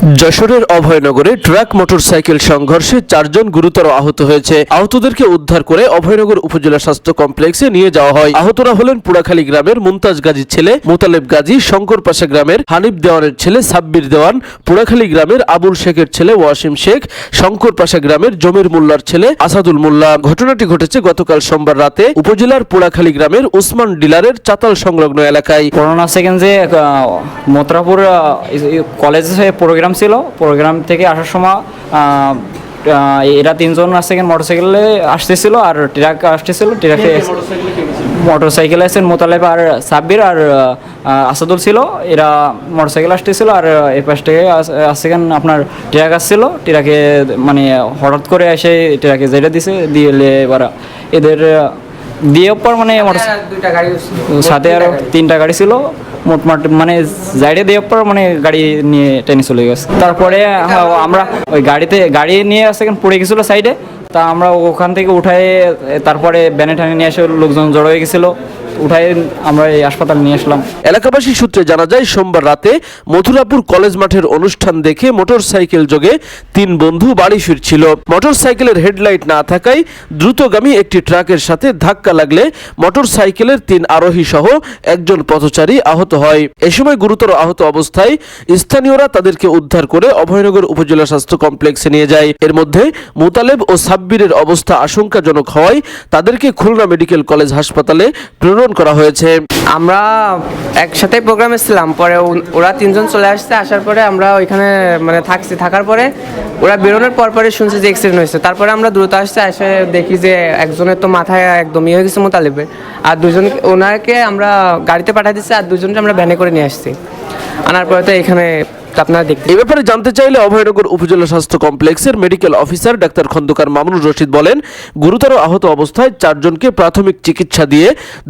যশোরের অভয়নগরে truck motorcycle সংঘর্ষে চারজন গুরুতর আহত হয়েছে। আহতদেরকে উদ্ধার করে অভয়নগর উপজেলা স্বাস্থ্য কমপ্লেক্সে নিয়ে যাওয়া হয়। আহতরা হলেন পুরাখালী গ্রামের মুমতাজ গাজীর ছেলে, মোতালেব গাজী, শঙ্করপাশা গ্রামের হানিফ দেওয়ানের ছেলে, সাব্বির দেওয়ান, পুরাখালী গ্রামের আবুল শেখের ছেলে, ওয়াসিম শেখ, শঙ্করপাশা গ্রামের জমির মোল্লার ছেলে, আসাদুল মোল্লা। ঘটনাটি ঘটেছে গতকাল সোমবার রাতে উপজেলার পুরাখালী গ্রামের উসমান ডিলারের চাতাল সংলগ্ন এলাকায়। করোনা সেকেন্ডে মথুরাপুর কলেজে প্রোগ্রাম ছিল। প্রোগ্রাম থেকে আসার সময় এরা তিনজন সেকেন্ড মোটরসাইকেলে আসতেছিল আর ট্রাক আসতেছিল ট্রাকে মোটরসাইকেলে আছেন মোতালেব আর সাব্বির আর আসাদুল ছিল। এরা মোটরসাইকেল আসতেছিল আর এই পাশ থেকে সেকেন্ড আপনার ট্রাক আসছিল। ট্রাকে মানে হঠাৎ করে এসে ট্রাকে যেটা দিছে দিয়ে এবার এদের দিয়ে পর মানে সাথে আরও তিনটা গাড়ি ছিল। মোটমাট মানে জাইডে দেওয়ার পর মানে গাড়ি নিয়ে টেনে চলে গেছে। তারপরে আমরা ওই গাড়িতে গাড়ি নিয়ে সেখানে পড়ে গেছিল সাইডে তা আমরা ওখান থেকে উঠাই তারপরে ব্যানে ঠানে নিয়ে এসে লোকজন জড়ো হয়ে গেছিল। উঠাই আমরা এই হাসপাতালে নিয়ে আসলাম। এলাকাবাসী সূত্রে জানা যায়, সোমবার রাতে মথুরাপুর কলেজ মাঠের অনুষ্ঠান দেখে মোটরসাইকেল যোগে তিন বন্ধু বাড়ি ফিরছিল। মোটরসাইকেলের হেডলাইট না থাকায় দ্রুতগামী একটি ট্রাকের সাথে ধাক্কা লাগলে মোটরসাইকেলের তিন আরোহী সহ একজন পথচারী আহত হয়। এ সময় গুরুতর আহত অবস্থায় স্থানীয়রা তাদেরকে উদ্ধার করে অভয়নগর উপজেলা স্বাস্থ্য কমপ্লেক্সে নিয়ে যায়। এর মধ্যে মুতালেব ও সাব্বিরের অবস্থা আশঙ্কাজনক হওয়ায় তাদেরকে খুলনা মেডিকেল কলেজ হাসপাতালে প্রেরণ করা হয়েছে। আমরা একসাথে প্রোগ্রামে ছিলাম, পরে ওরা তিনজন চলে আসছে, আসার পরে আমরা ওইখানে মানে থাকছি, থাকার পরে ওরা বেরোনোর পর পরে শুনছি যে অ্যাক্সিডেন্ট হয়েছে। তারপরে আমরা দ্রুত আসছে, এসে দেখি যে একজনের তো মাথায় একদম ইয়ে হয়ে গেছে মোতালিবের আর দুজন, ওনাকে আমরা গাড়িতে পাঠিয়ে দিচ্ছি, আর দুজনকে আমরা ভ্যানে করে নিয়ে আসছি। আনার পরে তো এখানে আপনারা দেখতে এ ব্যাপারে জানতে চাইলে অভয়নগর উপজেলা স্বাস্থ্য কমপ্লেক্সের medical officer doctor Khandaker Mamunur Rashid বলেন গুরুতর আহত অবস্থায় চারজনকে প্রাথমিক চিকিৎসা দিয়ে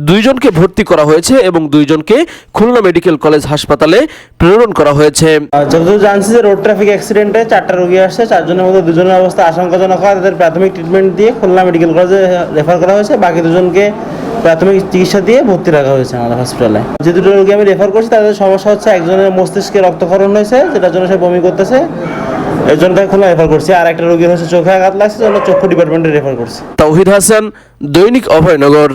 দুইজনকে ভর্তি করা হয়েছে এবং দুইজনকে খুলনা মেডিকেল কলেজ হাসপাতালে প্রেরণ করা হয়েছে। যতদূর জানছি যে রোড ট্রাফিক অ্যাক্সিডেন্টে চারটা রোগী আসছে চারজনের মধ্যে দুজনের অবস্থা আশঙ্কাজনক হয়। তাদের প্রাথমিক ট্রিটমেন্ট দিয়ে খুলনা মেডিকেল কলেজে রেফার করা হয়েছে। বাকি দুজনকে প্রাথমিক চিকিৎসা দিয়ে ভর্তি রাখা হয়েছে আমাদের হসপিটালে যে দুটো রোগী আমি রেফার করছি, তাদের সমস্যা হচ্ছে একজনের মস্তিষ্কে রক্তক্ষরণ হয়েছে, যেটার জন্য সে বমি করতেছে। এর জন্য তাকে খুলনা রেফার করছি, আর একটা রোগীর হচ্ছে চোখে আঘাত লাগছে চক্ষু ডিপার্টমেন্টে রেফার করছি। তাওহিদ হাসান, দৈনিক অভয়নগর।